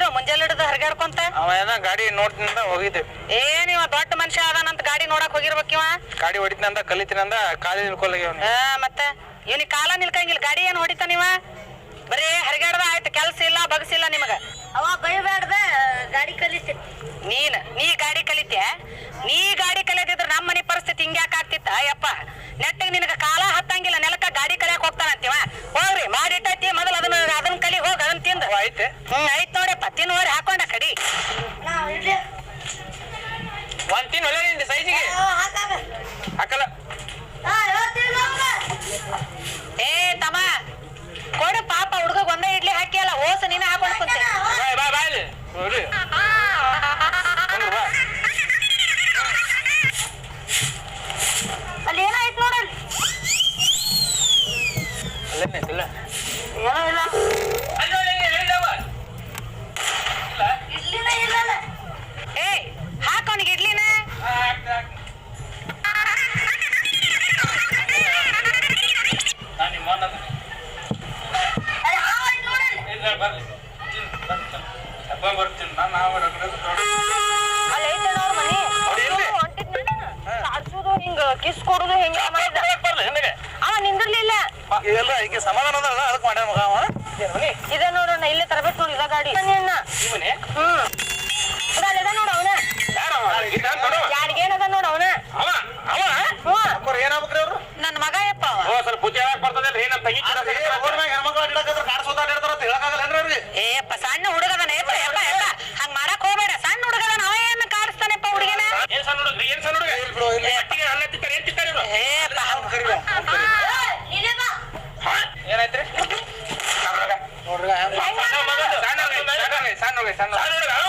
ಮುಂಜಾನೆ ಹಿಡಿದು ಹರಿಗಾಡ್ಕೊಂತ? ಅವ ಗಾಡಿ ನೋಡ್ತಿನಿಂದ ಹೋಗಿದ್ದೆ. ಏ ಇವ ದೊಡ್ಡ ಮನುಷ್ಯ ಅದಾನಂತ ಗಾಡಿ ನೋಡಕ್ ಹೋಗಿರ್ಬೇಕ್ ಇವ? ಗಾಡಿ ಹೊಡಿತಿನಂದ ಕಲಿತಿನಂದ ಕಾಲಿ ನಿಲ್ಕೊಲ್ಲ ಆ, ಮತ್ತೆ? ಇವನಿಗೆ ಕಾಲ ನಿಲ್ಕಂಗಿಲ್ಲ ಗಾಡಿ ಏನ್ ಹೊಡಿತಾನ ಇವ? ಬರೀ ಹರಿಗಾಡ್ದ ಆಯ್ತು ಕೆಲ್ಸ ಇಲ್ಲ ಬಗ್ಸಿಲ್ಲ ನಿಮಗ. ಅವ ಬೈಬೇಡ್ದ ಗಾಡಿ ಕಲಿಸಿ. ನೀನ್? ಐತೆ ಹ್ಮ್ ಹಾಕೊಂಡ ಕಡಿ. ಒಂದ್ ತಿನ್ ಹೊಲ ನಿಂದ ಹಾಕಲ್ಲ. ಏ ತಮ್ಮ ಕೊಡು ಪಾಪ ಹುಡುಗ ಒಂದೇ ಇಡ್ಲಿ ಹಾಕಿಯಲ್ಲ ಓಸ ನೀನ ಹಾಕೊಂಡ್ ಕುಂತೆ. ಬಾಯ್ ಬಾಯ್ ಬಾಯ್ ಹೋಗಿ ಬರ್ತೀನಿ. ನಾನು ನಾವೇ ರಗಡ ಕಿಸ್ ಕೊಡುದು ಆ ನಿಂದಿರ್ಲಿಲ್ಲ ಎಲ್ಲ ಈಗ ಸಮಾಧಾನ ಅದ ಅದಕ್ಕೆ ಮಾಡ್ಯಾನ ಮಗ ಅವ. ಇದ ನೋಡೋಣ ಇಲ್ಲೇ ತರಬೇಕು ಗಾಡಿ. ಇವನೇ ಹ್ಮ್. ಅದ ನೋಡ ಅವನ. ಯಾರಿಗೇನದ ನೋಡ ಅವನ. ಅವ ಅವ? ಏನಾಗ್ಬೇಕ್ರಿ ಅವ್ರು? ನನ್ನ ಮಗ ಯಪ್ಪ ಸ್ವಲ್ಪ ಪೂಜೆ ಯಾವಾಗ ಬರ್ತದಲ್ಲ ತಂಗಿ Ah!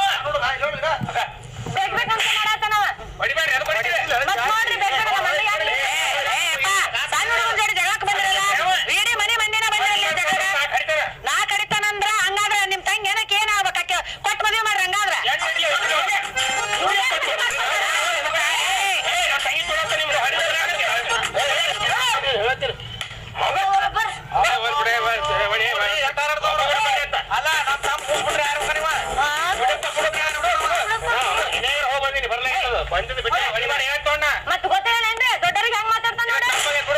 ಒಂದದ ಮಾಡಿ ಮತ್ತೆ ದೊಡ್ಡರಿಗೆ ಮಾತಾಡ್ತಾನೆ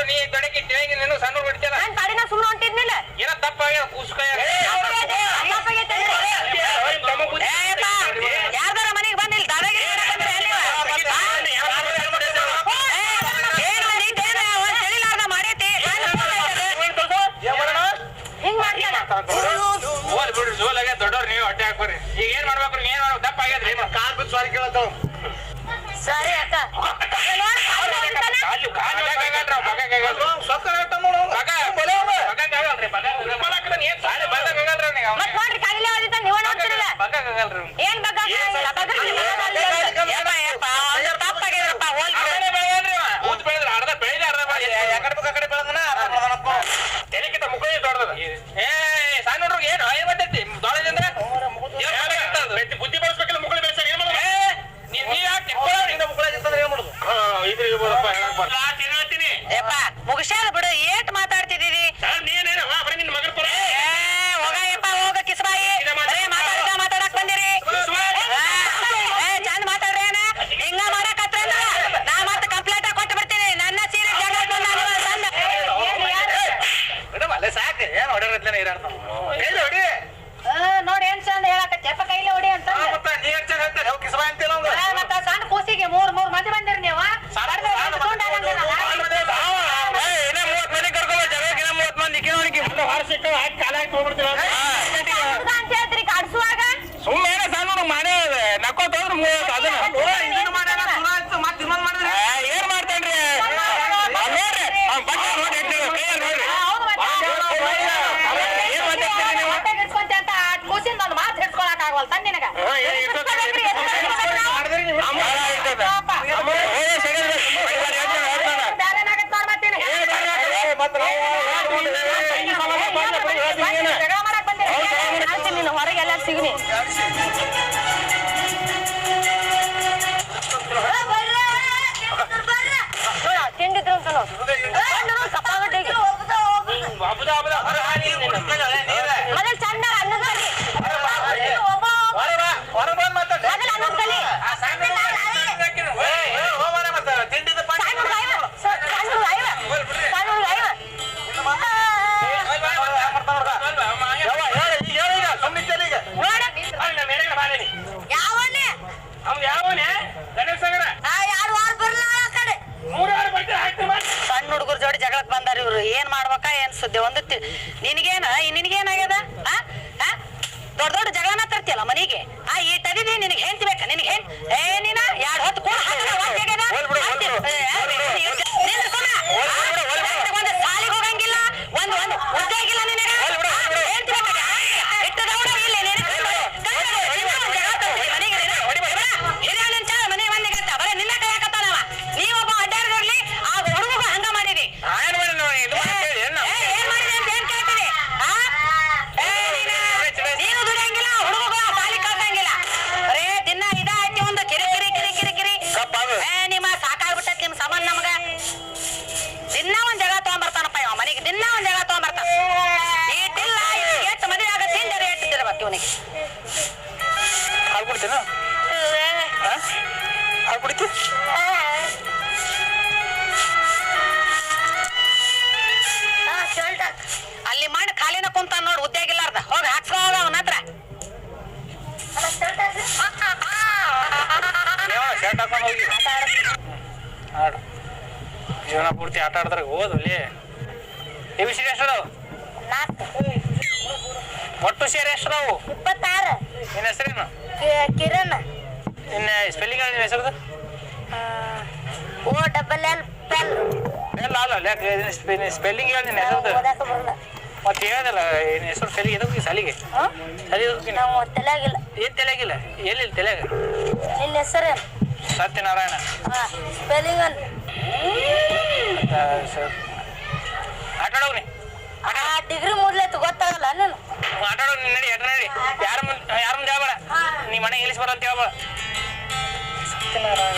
ನೀ ನಾನು ಹೊಂಟಿದ್ನಿಲ್ಲ. ಮನೆಗೆ ದೊಡ್ಡವ್ರು ನೀವು ಹೊಟ್ಟೆ ಹಾಕ್ಬಾರಿ ಈಗ ಏನ್ ಮಾಡ್ಬೇಕು ಏನ್ ಮಾಡ್ಬೇಕು? ದಪ್ಪ ಆಗ್ಯದ್ರಿ ಕಾಲ್ ಬಿದ್ದು ಸಾರಿ ಕೇಳತ್ತವ್. ಸರಿ ಅಕ್ಕ. ಮತ್ ನೋಡ್ರಿ ಕಾಯಿಲೆ ನೀವ ನೋಡ್ತಿರಲ್ಲ ಏನ್ ಬಗ್ಗೆ sobre બધા બધા હર હાની ಅನ್ಸುತ್ತೆ. ಒಂದು ನಿನಗೇನ? ನಿನಗೇನಾಗ್ಯದ? ಆ? ಆ? ದೊಡ್ಡ ದೊಡ್ಡ ಜಗಳನ ತರ್ತಿಯಲ್ಲ ಮನೆಗೆ? ಆ, ಈ ತದಿ ನಿನಗೆ ಹೆಂಡ್ತಿ ನಿನಗೆ ಹೆಣ್ ಏ, ನೀನ? ಎರಡು ಹೊತ್ತು ಕೂಡ ಹಾಕಲ್ಲ ಪೂರ್ತಿ ಆಟ ಆಡಿದ್ರೆ ಹೋದ್ಲಿ ನಿಮ್ ಬಿ ಸಿ ಎಷ್ಟು ಒಟ್ಟು ಸೇರಿ ಎಷ್ಟು ಇಪ್ಪತ್ತಾರು. ನಿನ್ನ ಹೆಸರೇನು? ಕಿರಣ್. ನಿನ್ನ ಸ್ಪೆಲ್ಲಿಂಗ್ ನಿನ್ನ ಹೆಸರು ಆ, ಓ ಡಬಲ್ ಎಲ್ ಪೆಲ್ ಅಲ್ಲ ಸ್ಪೆಲ್ಲಿಂಗ್ ಹೇಳಿ ನಿನ್ನ ಹೆಸರು ಬರಲ್ಲ. ಮತ್ತೆ ಹೇಳ್ದಲ್ಲ ನಿನ್ನ ಹೆಸರು ಸ್ಪೆಲ್ಲಿಂಗ್ ಇದಕ್ಕೆ ಸಲಿಗೆ? ಹ್ಮ್? ಸಲಿ ಎದಕ್ಕೆ ನಾವು ತಲೆಯಾಗಿಲ್ಲ. ಏನು ತಲೆಯಾಗಿಲ್ಲ? ಎಲ್ಲಿ ತಲೆಯಾಗ? ನಿನ್ನ ಹೆಸರೇನು? ಸತ್ಯನಾರಾಯಣ. ಸ್ಪೆಲ್ಲಿಂಗ್ ಆ, ಸ- ಆಟ ಆ ಡಿಗ್ರಿ ಮುಡ್ಲೈತು ಗೊತ್ತಾಗಲ್ಲ ನಾನು ಆಟಾಡೋ ನಡಿ ಆಟ ನಡಿ. ಯಾರ ಮುಂದೆ ಯಾರ ಮುಂದೆ ಹೇಳ್ಬೇಡ. ನೀ ಮನೆ ಇಂಗ್ಲೀಷ್ ಬರ ಅಂತ ಹೇಳ್ಬೇಡ. Satyanarayana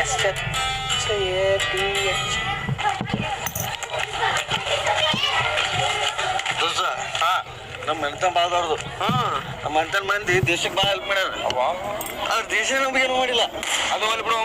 S H A T H ನಮ್ಮ ಮನೆತನ ಭಾಳ ದೊಡ್ಡದು. ನಮ್ಮ ಮನೆತನ ಮಂದಿ ದೇಶಕ್ಕೆ ಭಾಳ ಹೆಲ್ಪ್ ಮಾಡ್ಯಾರ. ಆದ್ರೆ ದೇಶ ನಮ್ಗೆ ಏನು ಮಾಡಿಲ್ಲ. ಅದು ಒಂದು ಬಿಡು